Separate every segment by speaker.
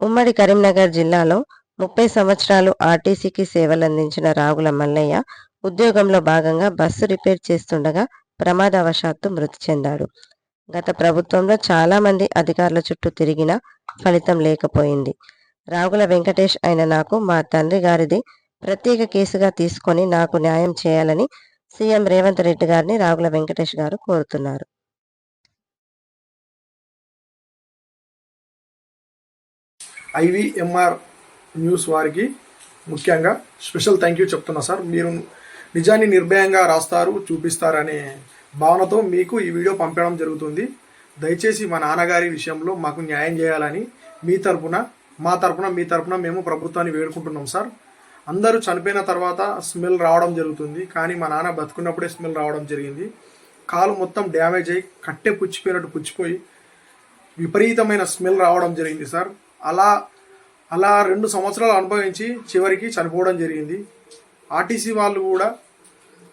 Speaker 1: ఉమ్మడి కరీంనగర్ జిల్లాలో ముప్పై సంవత్సరాలు ఆర్టీసీకి సేవలందించిన రాగుల మల్లయ్య ఉద్యోగంలో భాగంగా బస్సు రిపేర్ చేస్తుండగా ప్రమాదవశాత్తు మృతి చెందాడు. గత ప్రభుత్వంలో చాలా మంది అధికారుల చుట్టూ తిరిగినా ఫలితం లేకపోయింది. రాగుల వెంకటేష్ అయిన నాకు మా తండ్రి గారిది ప్రత్యేక కేసుగా తీసుకొని నాకు న్యాయం చేయాలని సీఎం రేవంత్ రెడ్డి గారిని రాగుల వెంకటేష్ గారు కోరుతున్నారు.
Speaker 2: ఐవీఎంఆర్ న్యూస్ వారికి ముఖ్యంగా స్పెషల్ థ్యాంక్ యూ చెప్తున్నా సార్. మీరు నిజాన్ని నిర్భయంగా రాస్తారు చూపిస్తారనే భావనతో మీకు ఈ వీడియో పంపడం జరుగుతుంది. దయచేసి మా నాన్నగారి విషయంలో మాకు న్యాయం చేయాలని మీ తరపున మా తరపున మీ తరపున మేము ప్రభుత్వాన్ని వేడుకుంటున్నాం సార్. అందరూ చనిపోయిన తర్వాత స్మెల్ రావడం జరుగుతుంది. కానీ మా నాన్న బతుకున్నప్పుడే స్మెల్ రావడం జరిగింది. కాలు మొత్తం డ్యామేజ్ అయ్యి కట్టె పుచ్చిపోయినట్టు పుచ్చిపోయి విపరీతమైన స్మెల్ రావడం జరిగింది సార్. అలా అలా రెండు సంవత్సరాలు అనుభవించి చివరికి చనిపోవడం జరిగింది. ఆర్టీసీ వాళ్ళు కూడా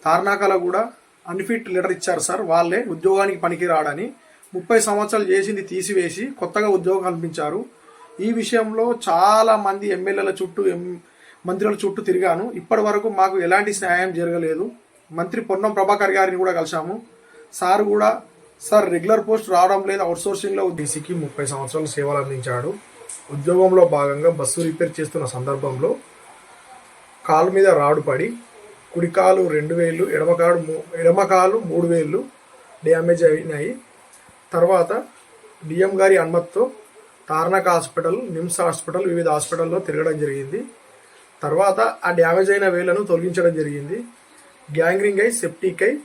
Speaker 2: తార్నాకలో కూడా అన్ఫిట్ లెటర్ ఇచ్చారు సార్. వాళ్ళే ఉద్యోగానికి పనికి రాడని ముప్పై సంవత్సరాలు చేసింది తీసివేసి కొత్తగా ఉద్యోగం కల్పించారు. ఈ విషయంలో చాలా మంది ఎమ్మెల్యేల చుట్టూ ఎం మంత్రుల చుట్టూ తిరిగాను. ఇప్పటి వరకు మాకు ఎలాంటి న్యాయం జరగలేదు. మంత్రి పొన్నం ప్రభాకర్ గారిని కూడా కలిశాము. సార్ కూడా సార్ రెగ్యులర్ పోస్ట్ రావడం లేదు అవుట్సోర్సింగ్లో డీసీకి ముప్పై సంవత్సరాలు సేవలు అందించాడు. ఉద్యోగంలో భాగంగా బస్సు రిపేర్ చేస్తున్న సందర్భంలో కాలు మీద రాడు పడి కుడి కాలు రెండు వేలు ఎడమకాలు మూ మూడు వేలు డ్యామేజ్ అయినాయి. తర్వాత డిఎం గారి అనుమతితో తార్నాక హాస్పిటల్ నిమ్స్ హాస్పిటల్ వివిధ హాస్పిటల్లో తిరగడం జరిగింది. తర్వాత ఆ డ్యామేజ్ అయిన వేలను తొలగించడం జరిగింది. గ్యాంగ్రింగ్ అయి సెప్టిక్ అయి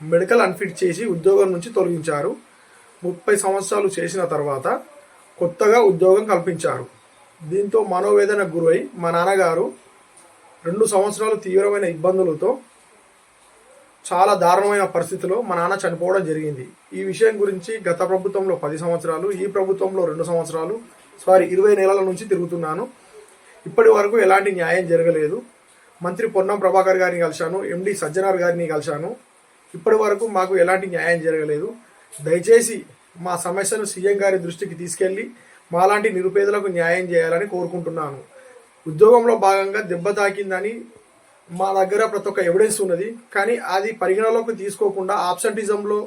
Speaker 2: మెడికల్ అన్ఫిట్ చేసి ఉద్యోగం నుంచి తొలగించారు. ముప్పై సంవత్సరాలు చేసిన తర్వాత కొత్తగా ఉద్యోగం కల్పించారు. దీంతో మనోవేదన గురై మా నాన్నగారు రెండు సంవత్సరాలు తీవ్రమైన ఇబ్బందులతో చాలా దారుణమైన పరిస్థితిలో మా నాన్న చనిపోవడం జరిగింది. ఈ విషయం గురించి గత ప్రభుత్వంలో పది సంవత్సరాలు ఈ ప్రభుత్వంలో రెండు సంవత్సరాలు సారీ ఇరవై నెలల నుంచి తిరుగుతున్నాను. ఇప్పటి వరకు ఎలాంటి న్యాయం జరగలేదు. మంత్రి పొన్నం ప్రభాకర్ గారిని కలిశాను ఎండి సజ్జనార్ గారిని కలిశాను. ఇప్పటి వరకు మాకు ఎలాంటి న్యాయం జరగలేదు. దయచేసి మా సమస్యను సీఎం గారి దృష్టికి తీసుకెళ్ళి మాలాంటి నిరుపేదలకు న్యాయం చేయాలని కోరుకుంటున్నాను. ఉద్యోగంలో భాగంగా దెబ్బ తాకిందని మా దగ్గర ప్రతి ఒక్క ఎవిడెన్స్ ఉన్నది. కానీ అది పరిగణలోకి తీసుకోకుండా ఆబ్సెంటిజంలో